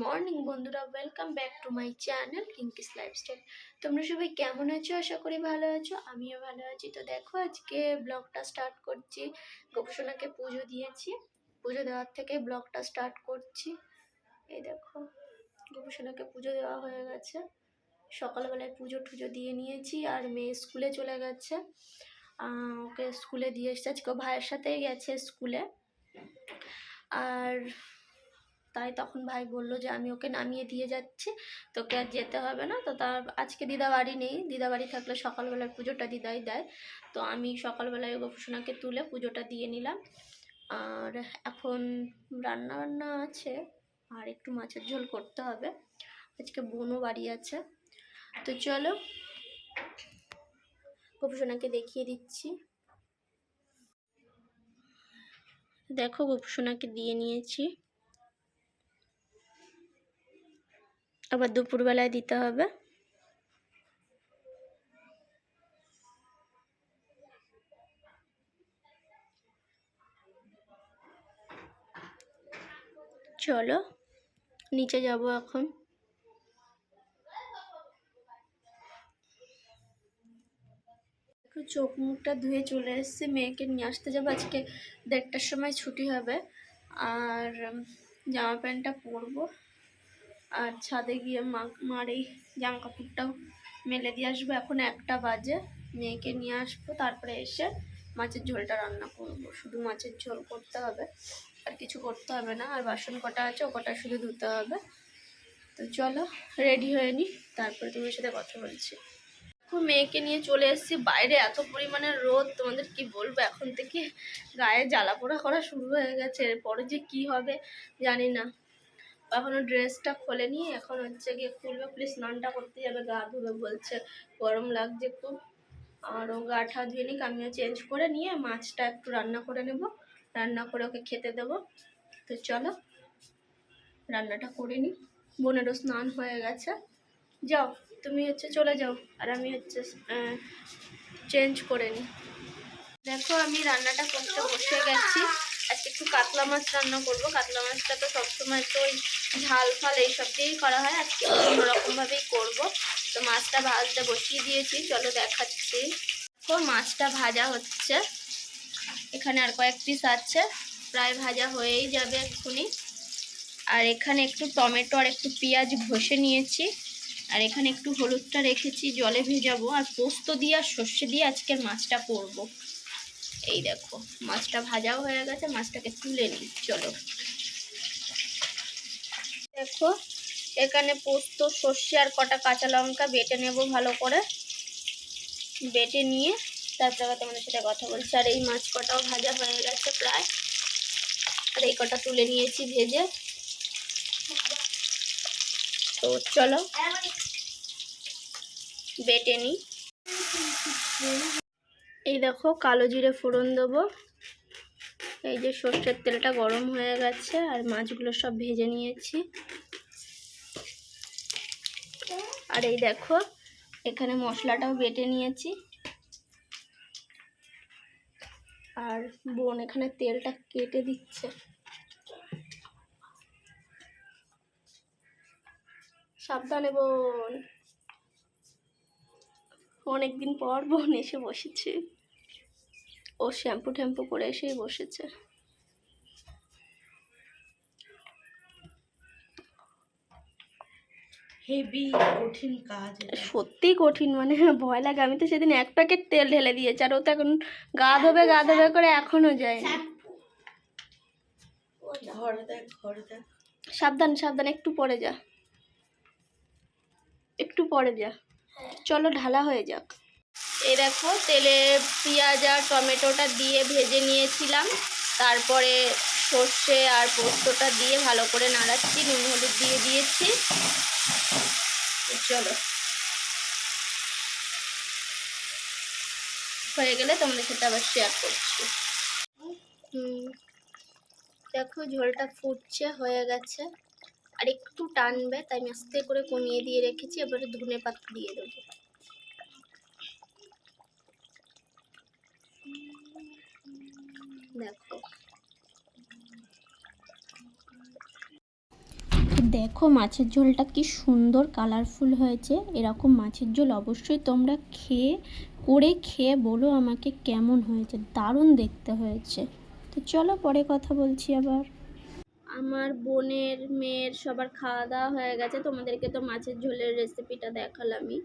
Morning বন্ধুরা। Welcome back to my channel Rinki's lifestyle তোমরা সবাই কেমন আছো? আশা করি ভালো আছো। আমিও ভালো আছি। তো দেখো, আজকে ব্লগটা স্টার্ট করছি। গোপসোনাকে পুজো দিয়েছি। পুজো দেওয়ার থেকে ব্লগটা স্টার্ট করছি। এই দেখো, গোপসোনাকে পুজো দেওয়া হয়ে গেছে। সকালবেলায় পুজো টুজো দিয়ে নিয়েছি আর মেয়ে স্কুলে চলে গেছে। ওকে স্কুলে দিয়ে এসেছে। আজকে ভাইয়ের সাথেই গেছে স্কুলে। আর তাই তখন ভাই বলল যে, আমি ওকে নামিয়ে দিয়ে যাচ্ছি, তোকে আর যেতে হবে না। তো তার আজকে দিদা বাড়ি নেই দিদা বাড়ি থাকলে সকালবেলার পুজোটা দিদাই দেয়। তো আমি সকালবেলায় গোপসোনাকে তুলে পুজোটা দিয়ে নিলাম। আর এখন রান্না বান্না আছে, আর একটু মাছের ঝোল করতে হবে। আজকে বোনও বাড়ি আছে। তো চলো, গোপসোনাকে দেখিয়ে দিচ্ছি। দেখো গোপসোনাকে দিয়ে নিয়েছি। আবার দুপুরবেলায় দিতে হবে। চলো, নিচে যাব এখন। একটু চোখ মুখটা ধুয়ে চলে এসেছি, মেয়েকে নিয়ে আসতে যাব। আজকে দেড়টার সময় ছুটি হবে। আর জামা প্যান্টটা পরবো। আর ছাদে গিয়ে মা, মার এই জামা কাপড়টাও মেলে দিয়ে আসব। এখন একটা বাজে, মেয়েকে নিয়ে আসব, তারপরে এসে মাছের ঝোলটা রান্না করব। শুধু মাছের ঝোল করতে হবে, আর কিছু করতে হবে না। আর বাসন কটা আছে ও কটা শুধু ধুতে হবে। তো চলো, রেডি হয়ে নি তারপরে তোমার সাথে কথা বলছি। এখন মেয়েকে নিয়ে চলে এসেছি। বাইরে এত পরিমাণে রোদ, তোমাদের কি বলব? এখন থেকে গায়ে জ্বালা পোড়া করা শুরু হয়ে গেছে। এরপরে যে কি হবে জানি না। এখনও ড্রেসটা খোলেনি এখন হচ্ছে গিয়ে খুলবে। প্লিজ স্নানটা করতে যাবে, গা ধুবে বলছে। গরম লাগছে খুব। আর ও গা ঠা ধুয়ে নিক, আমিও চেঞ্জ করে নিয়ে মাছটা একটু রান্না করে নেব। রান্না করে ওকে খেতে দেবো। তো চলো, রান্নাটা করে নিই। বোনেরও স্নান হয়ে গেছে। যাও, তুমি হচ্ছে চলে যাও। আর আমি হচ্ছে চেঞ্জ করে নিই। দেখো আমি রান্নাটা করতে বসে গেছি। আজকে একটু কাতলা মাছ রান্না করব। কাতলা মাছটা তো সবসময় তো ওই ঝাল ফাল এইসব দিয়েই করা হয়। আজকে অন্যরকমভাবেই করব। তো মাছটা ভাজতে বসিয়ে দিয়েছি। চলো দেখাচ্ছি। তো মাছটা ভাজা হচ্ছে। এখানে আর কয়েক পিস আছে। প্রায় ভাজা হয়েই যাবে এক্ষুনি। আর এখানে একটু টমেটো আর একটু পেঁয়াজ ঘষে নিয়েছি। আর এখানে একটু হলুদটা রেখেছি, জলে ভেজাবো। আর পোস্ত দিয়ে আর সর্ষে দিয়ে আজকের মাছটা করব। এই দেখো, মাছটা ভাজাও হয়ে গেছে, মাছটাকে তুলে নিই, চলো। দেখো, এখানে পোস্ত, সর্ষে আর কটা কাঁচা লঙ্কা বেটে নেব ভালো করে। বেটে নিয়ে তারপরে তোমাদের সাথে কথা বলছি। আর এই মাছ কটাও ভাজা হয়ে গেছে প্রায়। আর এই কটা তুলে নিয়েছি ভেজে। তো চলো, বেটে নিই। এই দেখো কালো জিরে ফোড়ন দেবো। এই যে সর্ষের তেলটা গরম হয়ে গেছে আর মাছগুলো সব ভেজে নিয়েছি। আর এই দেখো এখানে মশলাটাও বেটে নিয়েছি। আর বোন এখানে তেলটা কেটে দিচ্ছে। সাবধানে বোন। অনেকদিন পর বোন এসে বসেছে। ও শ্যাম্পু ট্যাম্পু করে এসেই বসেছে। হেভি কঠিন কাজ। সত্যি কঠিন মানে ভয় লাগে। আমি তো সেদিন এক প্যাকেট তেল ঢেলে দিয়েছি আর ও তো এখন গা ধোবে গা ধোবে করে এখনও যায়নি ঘরে দেখ ঘরে দেখ। সাবধান সাবধান একটু পরে যা। একটু পরে যা। চলো ঢালা হয়ে যাক। এই দেখো, তেলে পেঁয়াজ আর টমেটোটা দিয়ে ভেজে নিয়েছিলাম। তারপরে সর্ষে আর পোস্তটা দিয়ে ভালো করে নাড়াচ্ছি, নুন হলুদ দিয়ে দিয়েছি। চলো। হয়ে গেলে তোমাদের সাথে আবার শেয়ার করছি। দেখো ঝোলটা ফুটছে, হয়ে গেছে। আর একটু টানবে, তাই আমি আস্তে করে কমিয়ে দিয়ে রেখেছি, এবারে ধনে পাতা দিয়ে দেবো। দেখো। দেখো মাছের ঝোলটা কি সুন্দর কালারফুল হয়েছে। এরকম মাছের ঝোল অবশ্যই তোমরা খেয়ে করে খেয়ে বলো আমাকে কেমন হয়েছে। দারুণ দেখতে হয়েছে। তো চলো পরে কথা বলছি আবার। আমার বোনের মেয়ের সবার খাওয়া দাওয়া হয়ে গেছে। তোমাদেরকে তো মাছের ঝোলের রেসিপিটা দেখালামই।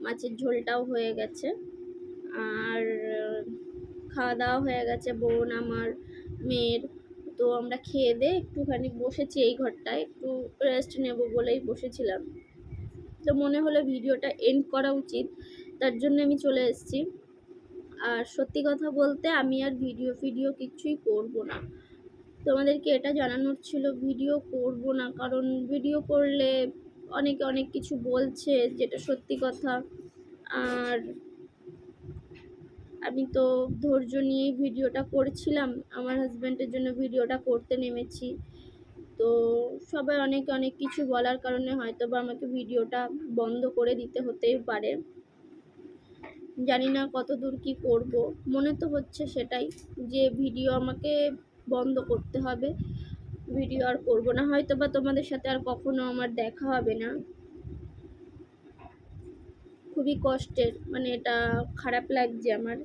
মাছের ঝোলটাও হয়ে গেছে। আর খাওয়া দাওয়া হয়ে গেছে, বোন আমার, মেয়ের। তো আমরা খেয়ে দিয়ে একটুখানি বসেছি এই ঘরটায়, একটু রেস্ট নেব বলেই বসেছিলাম। তো মনে হলো ভিডিওটা এন্ড করা উচিত, তার জন্য আমি চলে এসেছি। আর সত্যি কথা বলতে আমি আর ভিডিও, ফিডিও কিছুই করব না। তোমাদেরকে এটা জানানোর ছিল, ভিডিও করব না, কারণ ভিডিও করলে অনেকে অনেক কিছু বলছে যেটা সত্যি কথা। আর আমি তো ধৈর্য নিয়েই ভিডিওটা করছিলাম, আমার হাজব্যান্ডের জন্য ভিডিওটা করতে নেমেছি। তো সবাই অনেক অনেক কিছু বলার কারণে হয়তো বা আমাকে ভিডিওটা বন্ধ করে দিতে হতেই পারে। জানি না কত দূর কী করব, মনে তো হচ্ছে সেটাই যে ভিডিও আমাকে বন্ধ করতে হবে, ভিডিও আর করব না। হয়তো বা তোমাদের সাথে আর কখনো আমার দেখা হবে না। খুবই কষ্টের মানে এটা খারাপ লাগছে আমার।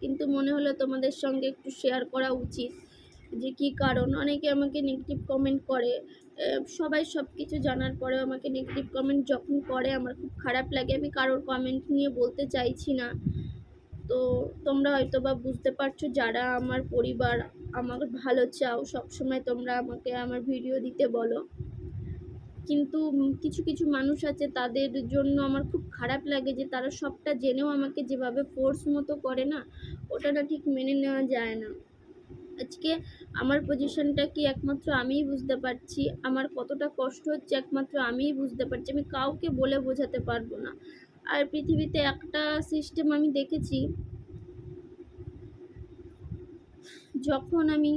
কিন্তু মনে হলো তোমাদের সঙ্গে একটু শেয়ার করা উচিত যে কী কারণ। অনেকে আমাকে নেগেটিভ কমেন্ট করে সবাই সব কিছু জানার পরেও আমাকে নেগেটিভ কমেন্ট যখন করে, আমার খুব খারাপ লাগে। আমি কারোর কমেন্ট নিয়ে বলতে চাইছি না। তো তোমরা হয়তো বা বুঝতে পারছ, যারা আমার পরিবার আমার ভালো চাও, সবসময় তোমরা আমাকে আমার ভিডিও দিতে বলো। কিন্তু কিছু কিছু মানুষ আছে তাদের জন্য আমার খুব খারাপ লাগে যে তারা সবটা জেনেও আমাকে যেভাবে ফোর্স মতো করে না, ওটা না ঠিক মেনে নেওয়া যায় না। আজকে আমার পজিশনটা কি একমাত্র আমিই বুঝতে পারছি, আমার কতটা কষ্ট হচ্ছে একমাত্র আমিই বুঝতে পারছি, আমি কাউকে বলে বোঝাতে পারব না। আর পৃথিবীতে একটা সিস্টেম আমি দেখেছি, যখন আমি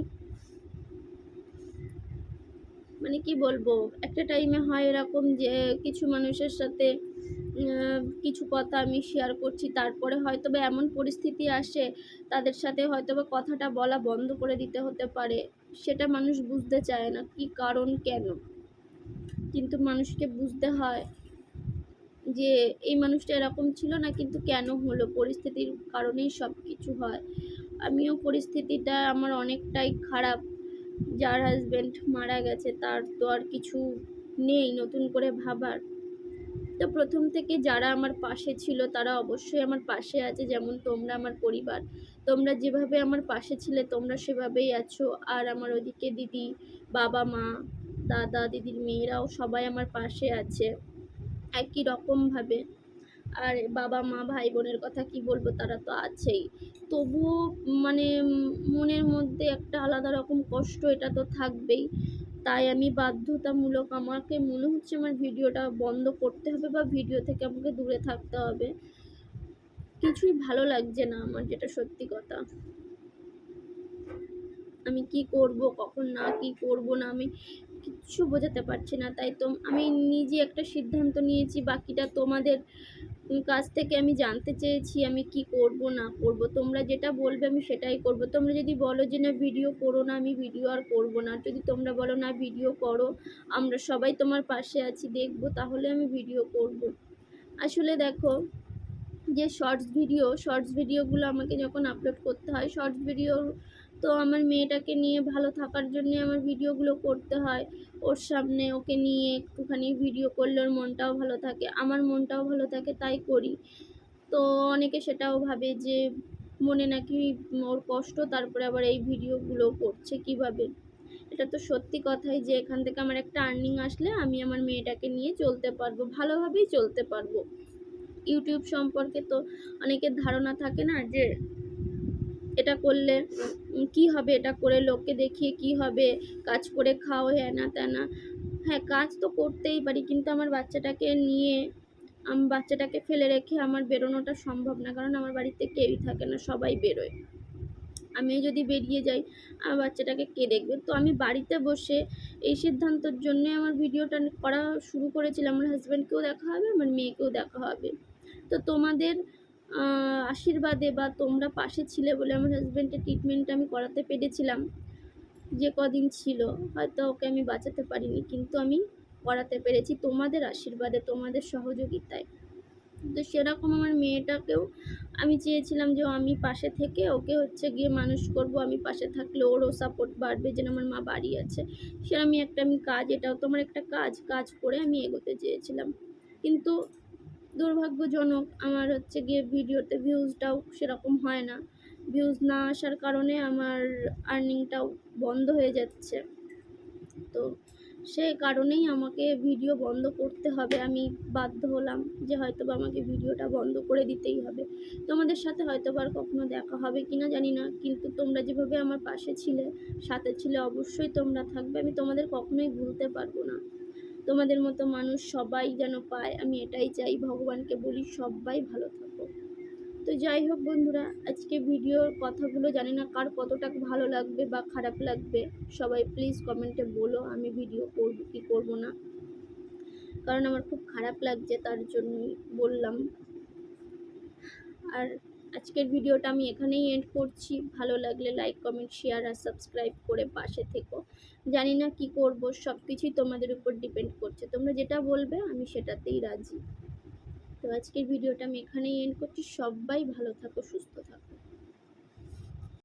মানে কি বলব, একটা টাইমে হয় এরকম যে, কিছু মানুষের সাথে কিছু কথা আমি শেয়ার করছি, তারপরে হয়তো বা এমন পরিস্থিতি আসে, তাদের সাথে হয়তো বা কথাটা বলা বন্ধ করে দিতে হতে পারে, সেটা মানুষ বুঝতে চায় না, কি কারণ কেন? কিন্তু মানুষকে বুঝতে হয় যে, এই মানুষটা এরকম ছিল না, কিন্তু কেন হলো? পরিস্থিতির কারণেই সব কিছু হয়। আমিও পরিস্থিতিটা আমার অনেকটাই খারাপ। যার হাজব্যান্ড মারা গেছে, তার তো আর কিছু নেই নতুন করে ভাবার। তো প্রথম থেকে যারা আমার পাশে ছিল, তারা অবশ্যই আমার পাশে আছে, যেমন তোমরা আমার পরিবার। তোমরা যেভাবে আমার পাশে ছিলে, তোমরা সেভাবেই আছো। আর আমার ওদিকে দিদি, বাবা মা, দাদা, দিদির মেয়েরাও সবাই আমার পাশে আছে। একই রকমভাবে। আর বাবা, মা, ভাই বোনের কথা কি বলব, তারা তো আছেই। তবুও মানে মনের মধ্যে একটা আলাদা রকম কষ্ট এটা তো থাকবেই। তাই আমি বাধ্যতামূলক আমাকে মনে হচ্ছে আমার ভিডিওটা বন্ধ করতে হবে বা ভিডিও থেকে আমাকে দূরে থাকতে হবে। কিছুই ভালো লাগছে না আমার, যেটা সত্যি কথা। আমি কি করব, কখন না কি করব না আমি কিচ্ছু বোঝাতে পারছি না। তাই তো আমি নিজে একটা সিদ্ধান্ত নিয়েছি, বাকিটা তোমাদের কাছ থেকে আমি জানতে চেয়েছি, আমি কি করব, না করব। তোমরা যেটা বলবে আমি সেটাই করব। তোমরা যদি বলো যে, না, ভিডিও করো না, আমি ভিডিও আর করব না। যদি তোমরা বলো, না, ভিডিও করো, আমরা সবাই তোমার পাশে আছি, দেখব, তাহলে আমি ভিডিও করব। আসলে দেখো, যে শর্টস ভিডিও শর্টস ভিডিওগুলো আমাকে যখন আপলোড করতে হয় শর্টস ভিডিও তো আমার মেয়েটাকে নিয়ে ভালো থাকার জন্য আমার ভিডিওগুলো করতে হয়। ওর সামনে ওকে নিয়ে একটুখানি ভিডিও করলে ওর মনটাও ভালো থাকে, আমার মনটাও ভালো থাকে, তাই করি। তো অনেকে সেটাও ভাবে যে মনে নাকি ওর কষ্ট, তারপরে আবার এই ভিডিওগুলো করছে কীভাবে? এটা তো সত্যি কথাই যে এখান থেকে আমার একটা আর্নিং আসলে আমি আমার মেয়েটাকে নিয়ে চলতে পারব, ভালোভাবেই চলতে পারব। ইউটিউব সম্পর্কে তো অনেকের ধারণা থাকে না যে এটা করলে কি হবে? এটা করে লোককে দেখিয়ে কি হবে? কাজ করে খাও হ্যাঁ না হ্যাঁ কাজ তো করতেই পারি, কিন্তু আমার বাচ্চাটাকে নিয়ে, আমি, বাচ্চাটাকে ফেলে রেখে আমার বেরোনোটা সম্ভব না, কারণ আমার বাড়িতে কেউই থাকে না, সবাই বেরোয়। আমি যদি বেরিয়ে যাই, আমার বাচ্চাটাকে কে দেখবে? তো আমি বাড়িতে বসে এই সিদ্ধান্তর জন্য আমার ভিডিওটা করা শুরু করেছিলাম। আমার হাজব্যান্ডকেও দেখা হবে, আমার মেয়েকেও দেখা হবে। তো তোমাদের আশীর্বাদে বা তোমরা পাশে ছিলে বলে আমার হাজব্যান্ডের ট্রিটমেন্ট আমি করাতে পেরেছিলাম। যে কদিন ছিল, হয়তো ওকে আমি বাঁচাতে পারিনি, কিন্তু আমি করাতে পেরেছি তোমাদের আশীর্বাদে, তোমাদের সহযোগিতায়। তো সেরকম আমার মেয়েটাকেও আমি চেয়েছিলাম যে আমি পাশে থেকে ওকে হচ্ছে গিয়ে মানুষ করব, আমি পাশে থাকলে ওরও সাপোর্ট বাড়বে, যেন আমার মা বাড়ি আছে। সে আমি একটা, আমি কাজ, এটাও তো আমার একটা কাজ কাজ করে আমি এগোতে চেয়েছিলাম। কিন্তু দুর্ভাগ্যজনক আমার হচ্ছে গিয়ে ভিডিওতে ভিউজটাও সেরকম হয় না। ভিউজ না আসার কারণে আমার আর্নিংটাও বন্ধ হয়ে যাচ্ছে। তো সে কারণেই আমাকে ভিডিও বন্ধ করতে হবে। আমি বাধ্য হলাম যে হয়তো বা আমাকে ভিডিওটা বন্ধ করে দিতেই হবে। তোমাদের সাথে হয়তো আর কখনো দেখা হবে কি না জানি না, কিন্তু তোমরা যেভাবে আমার পাশে ছিলে, সাথে ছিলে অবশ্যই তোমরা থাকবে। আমি তোমাদের কখনোই ভুলতে পারব না। তোমাদের মতো মানুষ সবাই যেন পায়, আমি এটাই চাই। ভগবানকে বলি সবাই ভালো থাকো। তো যাই হোক বন্ধুরা, আজকে ভিডিওর কথাগুলো জানি না কার কতটা ভালো লাগবে বা খারাপ লাগবে। সবাই প্লিজ কমেন্টে বলো, আমি ভিডিও করব কি করব না। কারণ আমার খুব খারাপ লাগছে, তার জন্যই বললাম। আর আজকের ভিডিওটা আমি এখানেই এন্ড করছি। ভালো লাগলে লাইক কমেন্ট শেয়ার আর সাবস্ক্রাইব করে পাশে থেকো। জানি না কি করব সব কিছুই তোমাদের উপর ডিপেন্ড করছে। তোমরা যেটা বলবে, আমি সেটাতেই রাজি। তো আজকের ভিডিওটা আমি এখানেই এন্ড করছি। সবাই ভালো থাকো, সুস্থ থাকো।